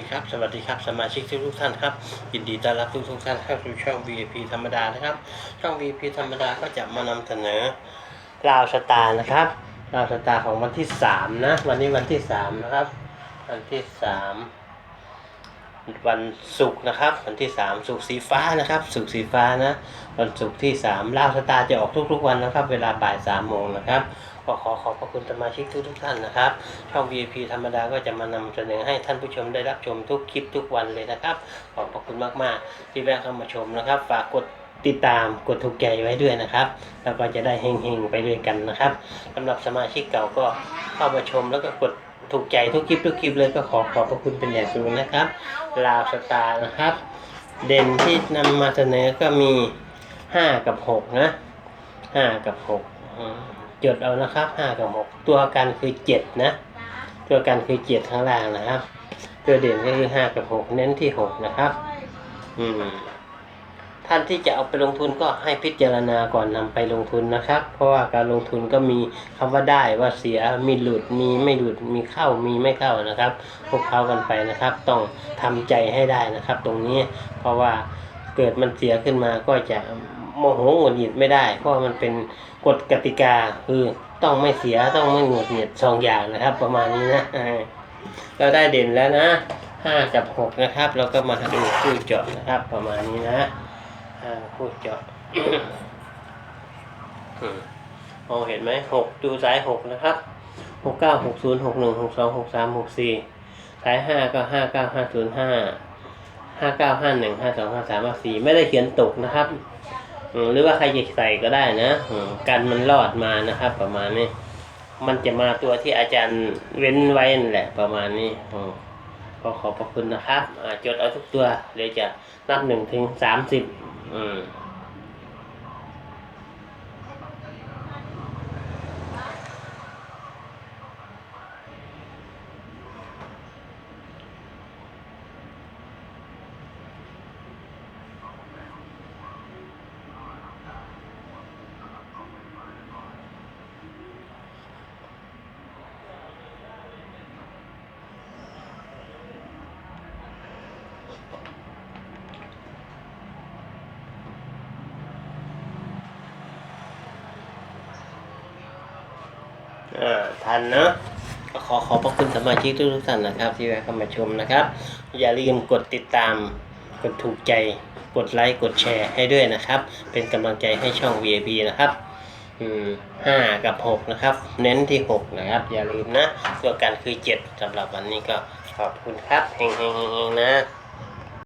ดีครับ สวัสดีครับ สมาชิกทุกท่านครับ ยินดีต้อนรับทุกทุกท่านเข้าสู่ช่อง VIP ธรรมดานะครับ ช่อง VIP ธรรมดาก็จะมานำเสนอราวสตาร์นะครับราวสตาร์ของวันที่สามนะ วันนี้วันที่สามนะครับ วันที่สาม วันศุกร์นะครับ วันที่สามศุกร์สีฟ้านะครับศุกร์สีฟ้านะวันศุกร์ที่สามราวสตาจะออกทุกๆวันนะครับ เวลาบ่ายสามโมงนะครับก็ขอขอบพระคุณสมาชิกทุกๆท่านนะครับ ช่อง VIP ธรรมดาก็จะมานำเสนอให้ท่านผู้ชมได้รับชมทุกคลิปทุกวันเลยนะครับ ขอบพระคุณมากๆ ที่แวะเข้ามาชมนะครับ ฝากกดติดตามกดถูกใจไว้ด้วยนะครับ แล้วก็จะได้เฮงๆไปด้วยกันนะครับสำหรับสมาชิกเก่าก็เข้ามาชมแล้วก็กด ถูกใจทุกคลิปทุกคลิปเลยก็ขอขอบพระคุณเป็นอย่างสูงนะครับ ลาวสตาร์นะครับ เด่นที่นำมาเสนอก็มีห้ากับหกนะห้ากับหกจดเอานะครับห้ากับหกตัวกันคือเจ็ดนะ ตัวกันคือเจ็ดข้างล่างนะครับ ตัวเด่นก็คือห้ากับหกเน้นที่หกนะครับ อืม ท่านที่จะเอาไปลงทุนก็ให้พิจารณาก่อนนำไปลงทุนนะครับ เพราะว่าการลงทุนก็มีคำว่าได้ว่าเสียมีหลุดมีไม่หลุดมีเข้ามีไม่เข้านะครับพวกเขากันไปนะครับ ต้องทำใจให้ได้นะครับ ตรงนี้เพราะว่าเกิดมันเสียขึ้นมาก็จะโมโหหงุดหงิดไม่ได้ เพราะมันเป็นกฎกติกาคือต้องไม่เสียต้องไม่หงุดหงิดสองอย่างนะครับ ประมาณนี้นะเราได้เด่นแล้วนะห้ากับหกนะครับ เราก็มาดูคู่เจาะนะครับ ประมาณนี้นะ พูดเจาะอืมองเห็นไหมหกดูสายหกนะครับหกเก้าหกศูนย์หกหนึ่งหกสองหกสามหกสี่สายห้าก็ห้าเก้าห้าศูนย์ห้าห้าเก้าห้าหนึ่งห้าสองห้าสามห้าสี่ไม่ได้เขียนตกนะครับหรือว่าใครจะใส่ก็ได้นะกันมันรอดมานะครับ ประมาณนี้ มันจะมาตัวที่อาจารย์เว้นไว้นแหละ ประมาณนี้อืมก็ขอบพระคุณนะครับอ่าจดเอาทุกตัวเดี๋ยวจะนับหนึ่งถึงสามสิบ อื อ่าทันเนอะขอขอบพระคุณสมาชิกทุกๆท่านนะครับ ที่แวะเข้ามาชมนะครับ อย่าลืมกดติดตาม กดถูกใจ กดไลค์ กดแชร์ให้ด้วยนะครับ เป็นกำลังใจให้ช่อง VIP นะครับอืมห้ากับหกนะครับ เน้นที่หกนะครับ อย่าลืมนะ ตัวกันคือเจ็ดสำหรับวันนี้ก็ขอบคุณครับเฮงๆๆๆนะ